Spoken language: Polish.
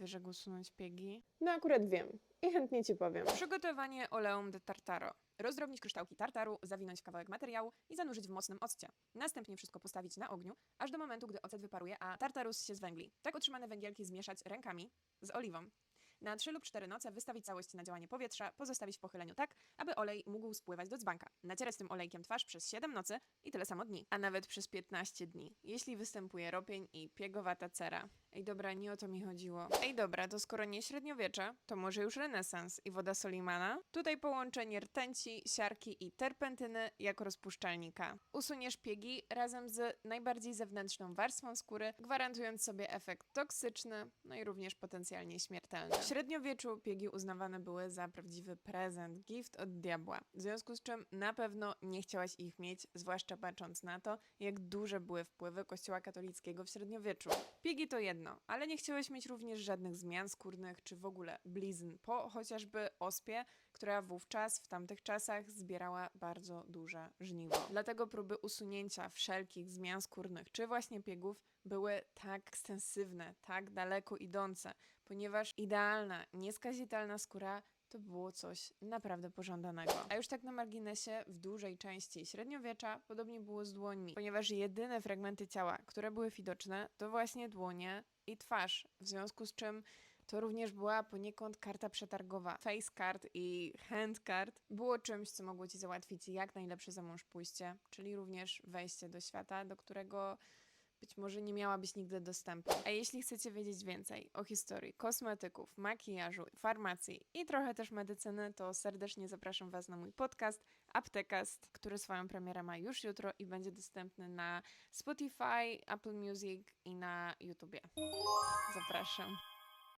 Wiesz, jak usunąć piegi? No akurat wiem i chętnie ci powiem. Przygotowanie oleum de tartaro. Rozdrobnić kryształki tartaru, zawinąć w kawałek materiału i zanurzyć w mocnym occie. Następnie wszystko postawić na ogniu, aż do momentu, gdy ocet wyparuje, a tartarus się zwęgli. Tak otrzymane węgielki zmieszać rękami z oliwą. Na 3 lub 4 noce wystawić całość na działanie powietrza, pozostawić w pochyleniu tak, aby olej mógł spływać do dzbanka. Nacierać tym olejkiem twarz przez 7 nocy i tyle samo dni, a nawet przez 15 dni, jeśli występuje ropień i piegowata cera. Ej dobra, nie o to mi chodziło. Ej dobra, to skoro nie średniowiecze, to może już renesans i woda Solimana? Tutaj połączenie rtęci, siarki i terpentyny jako rozpuszczalnika. Usuniesz piegi razem z najbardziej zewnętrzną warstwą skóry, gwarantując sobie efekt toksyczny, no i również potencjalnie śmiertelny. W średniowieczu piegi uznawane były za prawdziwy prezent, gift od diabła. W związku z czym na pewno nie chciałaś ich mieć, zwłaszcza patrząc na to, jak duże były wpływy kościoła katolickiego w średniowieczu. Piegi to jedno, ale nie chciałeś mieć również żadnych zmian skórnych, czy w ogóle blizn po chociażby ospie, która wówczas, w tamtych czasach, zbierała bardzo duże żniwo. Dlatego próby usunięcia wszelkich zmian skórnych, czy właśnie piegów, były tak ekstensywne, tak daleko idące, ponieważ idealna, nieskazitelna skóra to było coś naprawdę pożądanego. A już tak na marginesie, w dużej części średniowiecza podobnie było z dłońmi, ponieważ jedyne fragmenty ciała, które były widoczne, to właśnie dłonie i twarz, w związku z czym to również była poniekąd karta przetargowa. Face card i hand card było czymś, co mogło ci załatwić jak najlepsze za mąż pójście, czyli również wejście do świata, do którego być może nie miałabyś nigdy dostępu. A jeśli chcecie wiedzieć więcej o historii kosmetyków, makijażu, farmacji i trochę też medycyny, to serdecznie zapraszam Was na mój podcast Aptekast, który swoją premierę ma już jutro i będzie dostępny na Spotify, Apple Music i na YouTubie. Zapraszam.